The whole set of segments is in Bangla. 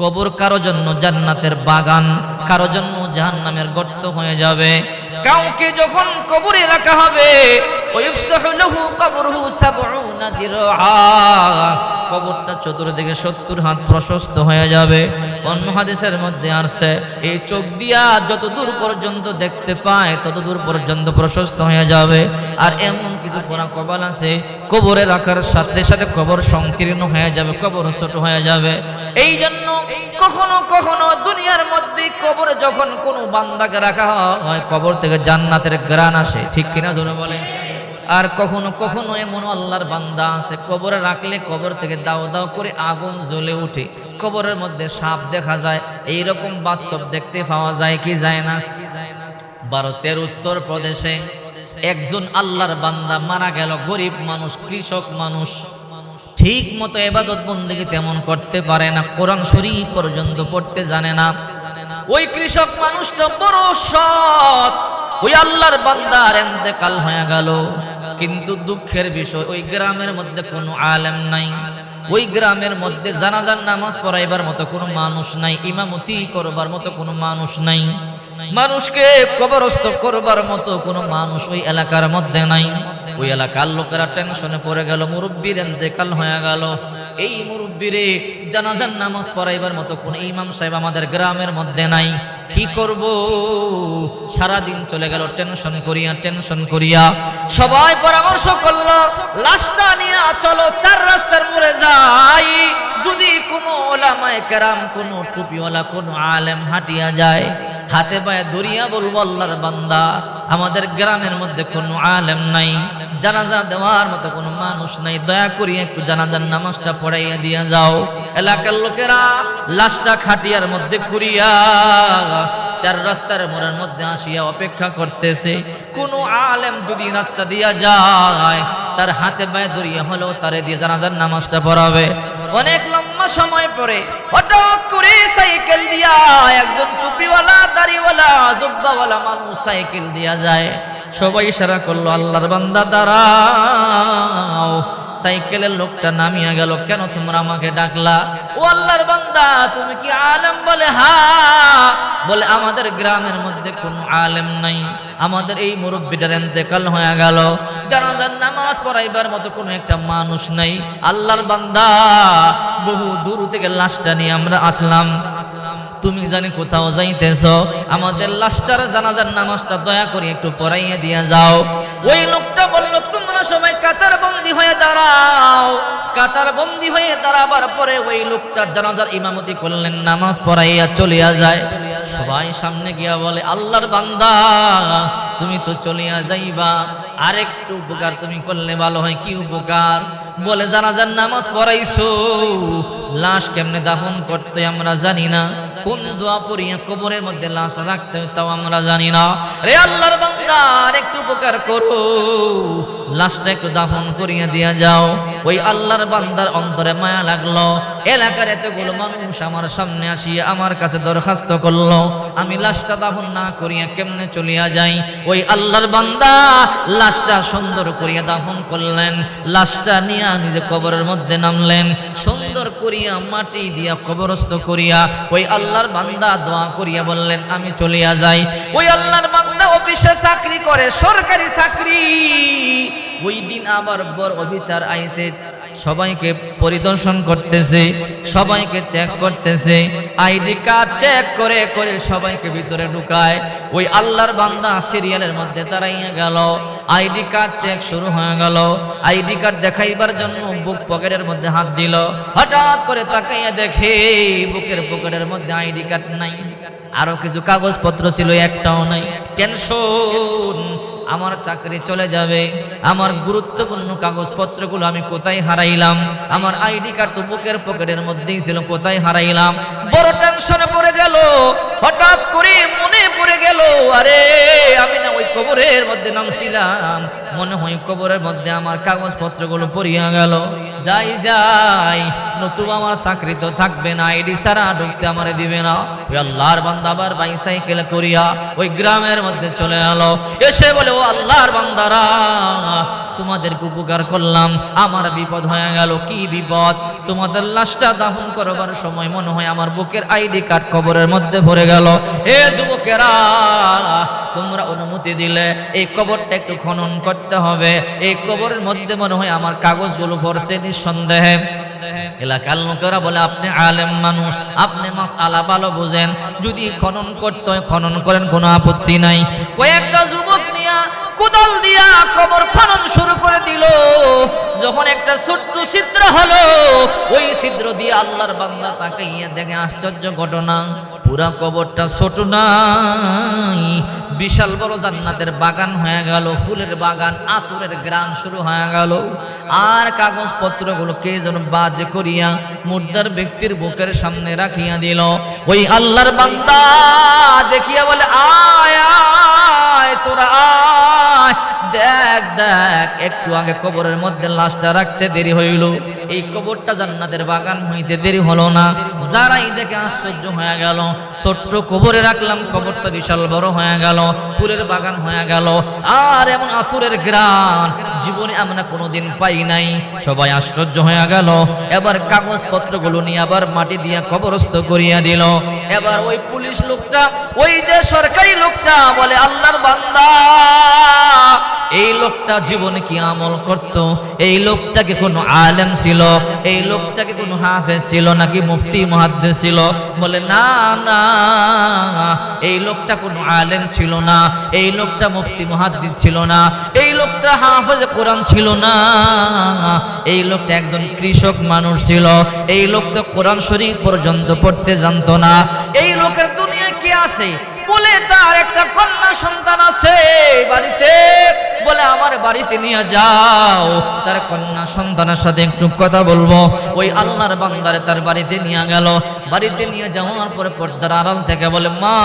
কবর কারও জন্য জান্নাতের বাগান, কারও জন্য জাহান্নামের গর্ত হয়ে যাবে। কাউকে যখন কবরে রাখা হবে, ওয়ুফসাহু লাহু কবরহু সাবউনা দিরআ। কবরটা চতুর্দিকে সত্তর হাত প্রশস্ত হয়ে যাবে। অন্য হাদিসের মধ্যে আসছে, এই চোখ দিয়া যত দূর পর্যন্ত দেখতে পায়, তত দূর পর্যন্ত প্রশস্ত হয়ে যাবে। আর এমন কিছু পোড়া কবাল আছে, কবরে রাখার সাথে সাথে কবর সংকীর্ণ হয়ে যাবে, কবর ছোট হয়ে যাবে। এই জন্য কখনো কখনো দুনিয়ার মধ্যে কবরে যখন কোনো বান্দাকে রাখা হয়, কবর থেকে জান্নাতের গ্রান আসে। ঠিক কিনা জোরে বলে আর কখনো কখনো এমন আল্লাহর বান্দা আছে, কবরে রাখলে কবর থেকে দাও দাও করে আগুন জ্বলে উঠে। কবরের মধ্যে সাপ দেখা যায় এই রকম বাস্তব দেখতে পাওয়া যায় কি যায় না? ভারতের উত্তর প্রদেশে একজন আল্লাহর বান্দা মারা গেল, গরিব মানুষ, কৃষক মানুষ। ঠিক মতো এবাদত বন্দিকে তেমন করতে পারে না, কোরআন শরীফ পর্যন্ত পড়তে জানে না। ওই কৃষক মানুষটা বড় সৎ, ওই আল্লাহর বান্দার এন্তেকাল হয়ে গেল। কিন্তু দুঃখের বিষয় ওই গ্রামের মধ্যে কোনো আলেম নাই। ওই গ্রামের মধ্যে জানাজার নামাজ পড়াইবার মতো কোনো মানুষ নাই, ইমামতি করবার মতো কোনো মানুষ নাই। মানুষকে কবরস্থ করবার মতো কোনো মানুষ ওই এলাকার মধ্যে নাই। ওই এলাকার লোকেরা টেনশনে পড়ে গেল, মুরব্বীর এন্তেকাল হয়ে গেল। এই মুরব্বীরে জানাজার নামাজ পড়াইবার মতো কোন ইমাম সাহেব আমাদের গ্রামের মধ্যে নাই। কি করব? সারা দিন চলে গেল টেনশন করিয়া টেনশন করিয়া। সবাই পরামর্শ করল, লাশটা নিয়ে চলো, চার রাস্তার যাই যদি কোনো ওলামায় কেরাম, কোনো টুপিওয়ালা, কোনো আলেম হাঁটিয়া যায়, হাতে পায়ে দরিয়া বলব, আল্লাহর বান্দা, আমাদের গ্রামের মধ্যে কোনো আলেম নাই, জানাজা দেওয়ার মতো কোনো মানুষ নাই, দয়া করি একটু জানাজার নামাজটা পড়াইয়া দিয়া যাও। এলাকার লোকেরা লাশটা খাটিয়ার মধ্যে কুড়িয়া চার রাস্তার মোড়ের মধ্যে আসিয়া অপেক্ষা করতেছে। কোনো আলেম যদি রাস্তা দিয়া যায় তার হাতে পায়ে দরিয়া হলেও তারে দিয়ে জানাজার নামাজটা পড়াবে। অনেক লম্বা সময় পরে হঠাৎ করে সাইকেল দিয়া একজন টুপিওয়ালা, দাড়িওয়ালা, জুব্বাওয়ালা মানুষ সাইকেল দিয়া যায়। সবাই ইশারা করল, আল্লাহর বান্দা, দাঁড়াও। সাইকেলের লোকটা নামিয়া গেল, কেন তোমরা আমাকে ডাকলা? ও আল্লাহর বান্দা, তুমি কি আলেম বলে? হা। বলে, আমাদের গ্রামের মধ্যে কোনো আলেম নাই। আমাদের এই মুরব্বীদের এন্তেকাল হয়ে গেল। জানাজার নামাজ পড়াইবার মতো কোনো একটা মানুষ নাই। আল্লাহর বান্দা, বহু দূর থেকে লাশটা নিয়ে আমরা আসলাম। তুমি জানি কোথাও যাইতেছ। আমাদের লাশটার জানাজার নামাজটা দয়া করে একটু পড়াইয়া দিয়া যাও। ওই লোকটা বলল, তোমরা সবাই কাতার বন্দি হয়ে দাঁড়াও। কাতার বন্দি হয়ে দাঁড়াবার পরে ওই লোকটা জানাজার ইমামতি করলেন, নামাজ পড়াইয়া চলিয়া যায়। সবাই সামনে গিয়া বলে, আল্লাহর বান্দা, তুমি তো চলিয়া যাইবা। আরেকটু উপকার তুমি করলে ভালো হয়। কি উপকার? বলে, জানাজার নামাজ পড়াইছো? লাশ কেমনে দাফন করতে আমরা জানি না। কোন দোয়া পড়িয়া কবরের মধ্যে লাশ রাখতে তাও আমরা জানি না। রে আল্লাহর বান্দা একটু উপকার করো। লাশটা একটু দাফন করিয়া দিয়া যাও। ওই আল্লাহর বান্দার অন্তরে মায়া লাগল। এলাকার এতগুলো মানুষ আমার সামনে আসিয়া আমার কাছে দরখাস্ত করল। আমি লাশটা দাফন না করিয়া কেমনে চলিয়া যাই? ওই আল্লাহর বান্দা, লাশটা সুন্দর করিয়া দাফন করলেন। লাশটা নিয়ে নিজে কবরের মধ্যে নামলেন। সুন্দর করিয়া মাটি দিয়া কবরস্থ করিয়া ওই আল্লাহর বান্দা দোয়া করিয়া বললেন, আমি চলিয়া যাই। ওই আল্লাহর বান্দা অফিসে চাকরি করে, সরকারি চাকরি। ওই দিন আবার বড় অফিসার আইসে সবাইকে পরিদর্শন করতেছে, সবাইকে চেক করতেছে। আইডি কার্ড চেক করে করে সবাইকে ভিতরে ঢুকায়। ওই আল্লাহর বান্দা সিরিয়ালের মধ্যে দাঁড়াইয়া গেল। আইডি কার্ড চেক শুরু হয়ে গেল। আইডি কার্ড দেখাইবার জন্য বুক পকেটের মধ্যে হাত দিল। হঠাৎ করে তাকাইয়া দেখে বুকের পকেটের মধ্যে আইডি কার্ড নাই। আরও কিছু কাগজপত্র ছিল, একটাও নাই। টেনশন আমার চাকরি চলে যাবে। আমার গুরুত্বপূর্ণ কাগজপত্রগুলো আমি কোথায় হারাইলাম? আমার আইডি কার্ড তো বুকের পকেটের মধ্যেই ছিল, কোথায় হারাইলাম? বড় টেনশনে পড়ে গেল, হঠাৎ করে মনে পড়ে গেল, আরে আমি না ওই কবরের মধ্যে নামছিলাম। মনে হয় কবরের মধ্যে আমার কাগজপত্রগুলো পড়িয়া গেল। যাই যাই নতুবা আমার চাকরি তো থাকবে না আইডি সারা ঢুকতে আমারে দিবে না। ওই আল্লাহর বান্দা আবার বাইসাইকেল করিয়া ওই গ্রামের মধ্যে চলে এলো। এসে বলে, ও আল্লাহর বান্দারা, তোমাদেরকে উপকার করলাম, আমার বিপদ হয়ে গেল, কি বিপদ? তোমাদের লাশটা দাফন করবার সময় মনে হয় আমার বুকের আইডি কার্ড কবরের মধ্যে ভরে গেল। হে যুবকেরা, তোমরা অনুমতি দিলে, এই কবরটা একটু খনন করতে হবে। এই কবরের মধ্যে মনে হয় আমার কাগজগুলো ভরছে নিঃসন্দেহে। এলাকার লোকেরা বলে, আপনি আলেম মানুষ, আপনি মাস আলা ভালো বুঝেন। যদি খনন করতে হয়, খনন করেন, কোনো আপত্তি নাই। কয়েকটা নিয়া কোদাল দিয়া কবর খনন শুরু করে দিল। যখন একটা ছোট্ট ছিদ্র হলো, ওই ছিদ্র দিয়ে আল্লাহর বান্দা তাকে ইয়ে দেখে, আশ্চর্য ঘটনা, পুরা কবরটা ছোট নাই, বিশাল বড় জান্নাতের বাগান হয়ে গেল, ফুলের বাগান, আতুরের গ্রাম শুরু হয়ে গেল। আর কাগজপত্রগুলো কে যেন বাজে করিয়া মুর্দার ব্যক্তির বুকের সামনে রাখিয়া দিল। ওই আল্লাহর বান্দা দেখিয়া বলে আয় তোরা দেখ দেখ, একটু আগে কবরের মধ্যে লাশটা রাখতে দেরি হইল। এই কবরটা জান্নাতের বাগান হইতে দেরি হলো না। যারাই দেখে আশ্চর্য হয়ে গেল, ছোট্ট কবরে রাখলাম, কবরটা বিশাল বড় হয়ে গেল, ফুলের বাগান হয়ে গেল। আর এমন আতুরের গ্রাম জীবনে আমরা কোনোদিন পাই নাই। সবাই আশ্চর্য হয়ে গেল। এবার কাগজপত্রগুলো নিয়ে আবার মাটি দিয়া কবরস্থ করিয়া দিল। এবার ওই পুলিশ লোকটা, ওই যে সরকারি লোকটা বলে, আল্লাহর বান্দা এই লোকটা জীবনে কি আমল করত? এই লোকটাকে কোনো আলেম ছিল? এই লোকটাকে কোনো হাফেজ ছিল নাকি মুফতি মহাদ্দেশ ছিল? বলে, না না, এই লোকটা কোনো আলেম ছিল না। এই লোকটা মুফতি, মহাদ্দিস ছিল না। এই লোকটা হাফেজ কোরআন ছিল না। এই লোকটা একজন কৃষক মানুষ ছিল। এই লোকটা কোরআন শরীফ পর্যন্ত পড়তে জানতো না। এই লোকের দুনিয়া কি আছে? বলে, তার একটা কন্যা সন্তান আছে বাড়িতে। বলে আমার বাড়িতে নিয়ে যাও। তার কন্যা সন্তানের সাথে একটু কথা বলব। ওই আল্লাহর বান্দারে তার বাড়িতে নিয়ে গেল। বাড়িতে নিয়ে যাওয়ার পরে পর্দার আড়াল থেকে বলে, মা,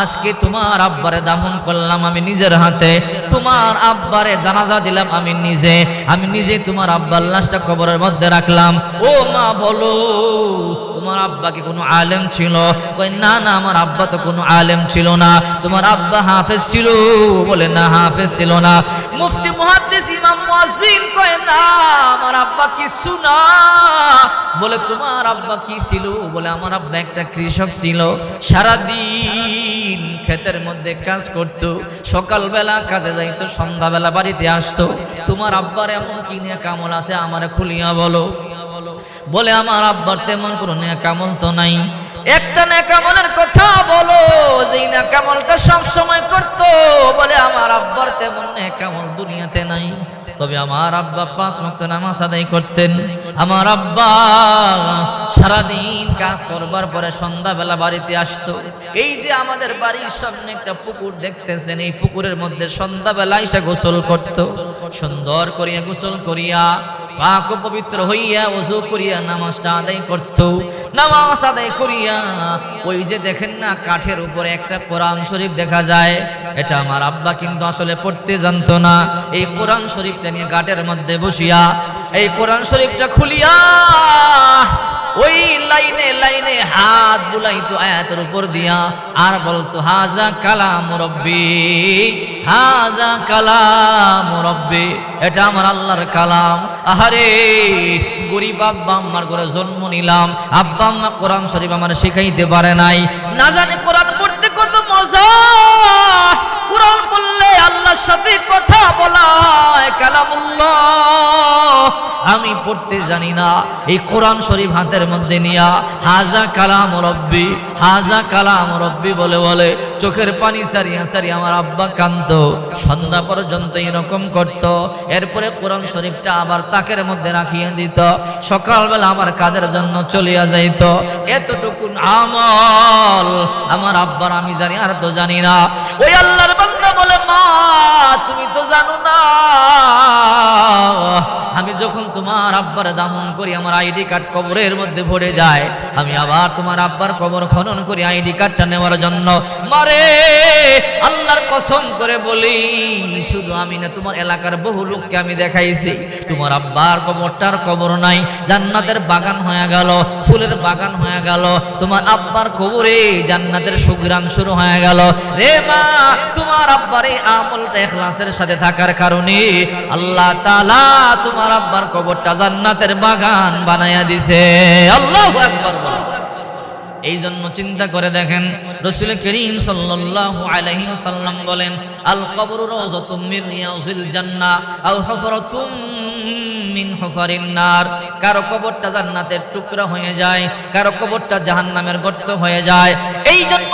আজকে তোমার আব্বারে দাফন করলাম আমি নিজের হাতে। তোমার আব্বারে জানাজা দিলাম আমি নিজে। আমি নিজে তোমার আব্বার লাশটা কবরের মধ্যে রাখলাম। ও মা, বলো, তোমার আব্বা কি কোনো আলেম ছিল? কই, না না, আমার আব্বা তো কোনো আলেম ছিল না। তোমার আব্বা হাফেজ ছিল। বলে, না হাফেজ ছিল না। মুফতি মুহাদ্দিস ইমাম মুয়াজ্জিন কয়, না, আমার আব্বা কিছু না। বলে, তোমার আব্বা কি ছিল? বলে, আমার আব্বা একটা কৃষক ছিল। সারা দিন ক্ষেতের মধ্যে কাজ করত। সকালবেলা কাজে যাইতো, সন্ধ্যাবেলা বাড়িতে আসতো। তোমার আব্বার এমন কি নিয়ে কামল আছে আমার খুলিয়া বলো। বলে, আমার আব্বার তেমন কোনো নিয়ে কামল তো নাই। একটা নেকামলের কথা বলো, যেই নেকামলটা সব সময় করতো, বলে আমার আব্বার তেমন নেকামল দুনিয়াতে নাই। তবে আমার আব্বা পাঁচ ওয়াক্ত নামাজ আদায় করতেন। আমার আব্বা সারাদিন কাজ করবার পরে সন্ধ্যাবেলা বাড়িতে আসতো। এই যে আমাদের বাড়ির সামনে একটা পুকুর দেখতেছেন, এই পুকুরের মধ্যে সন্ধ্যাবেলা এসে গোসল করত। সুন্দর করিয়া গোসল করিয়া পাক পবিত্র হইয়া ওযু করিয়া নামাজটা আদায় করত। নামাজ আদায় করিয়া ওই যে দেখেন না, কাঠের উপরে একটা কোরআন শরীফ দেখা যায়। এটা আমার আব্বা কিন্তু আসলে পড়তে জানতো না। এই কোরআন শরীফটা নিয়ে গাটের মধ্যে বসিয়া, এই কোরআন শরীফটা খুলিয়া ওই লাইনে লাইনে হাত বুলাইতো আয়াতের উপর দিয়া, আর বলতো, হাজা কালাম রব্বি, হাজা কালাম রব্বি। এটা আমার আল্লাহর কালাম। আহারে, গরিব আব্বা আম্মার ঘরে জন্ম নিলাম। আব্বা আম্মা কোরআন শরীফ আমার শিখাইতে পারে নাই। না জানি কোরআন পড়তে কত মজা। কোরআন বললে আল্লাহর সাথে কথা আমি পড়তে জানি না, এই কোরআন শরীফ হাতের মধ্যে নিয়া, হাজা কালাম রব্বি হাজা কালাম রব্বি বলে বলে, চোখের পানি সারিয়া সারিয়া আমার আব্বা কান্ত সন্ধ্যা পর্যন্ত এরকম করত। এরপরে কোরআন শরীফটা আবার তাকের মধ্যে রাখিয়ে দিত। সকালবেলা আমার কাজের জন্য চলিয়া যাইত। এতটুকুন আমল আমার আব্বার আমি জানি আর তো জানি না। ওই আল্লাহর বলে মা তুমি তো জানো না আমি যখন তোমার আব্বার দামন করি, আমার আইডি কার্ড কবরের মধ্যে ভরে যায়, আমি আবার তোমার আব্বার কবর খনন করি আইডি কার্ডটা নেওয়ার জন্য। মারে, আল্লাহর কসম করে বলি, শুধু আমি না, তোমার এলাকার বহু লোককে আমি দেখাইছি। তোমার আব্বার কবরটার কবর নাই, জান্নাতের বাগান হয়ে গেল, ফুলের বাগান হয়ে গেল, তোমার আব্বার কবরে জান্নাতের সুগ্রাম শুরু হয়ে গেল। রে মা, তোমার আব্বার এই আমলটা এখলাসের সাথে থাকার কারণে আল্লাহ তালা তোমার আব্বার কবরটা জান্নাতের বাগান বানায়া দিছে। আল্লাহু এই জন্য চিন্তা করে দেখেন, রসুল করিম সাল্লাল্লাহু আলাইহি ওয়াসাল্লাম বলেন, আল কবরু মিন রিয়াজিল জান্নাহ হুফরাতুম মিন হুফারিন নার। কারও কবরটা জান্নাতের টুকরা হয়ে যায়, কারও কবরটা জাহান্নামের গর্ত হয়ে যায়। এই জন্য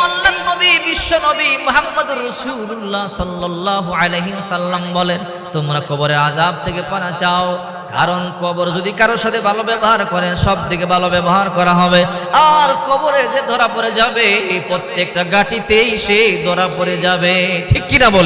বিশ্ব নবী মুহাম্মদুর রসুল্লাহ সাল্লাল্লাহু আলহিম সাল্লাম বলেন, তোমরা কবরে আজাব থেকে পানা চাও, কারণ কবর যদি কারোর সাথে ভালো ব্যবহার করেন সব দিকে ভালো ব্যবহার করা হবে। আর কবরে যে ধরা পড়ে যাবে, প্রত্যেকটা গাটিতেই সে ধরা পড়ে যাবে। ঠিক কিনা বলে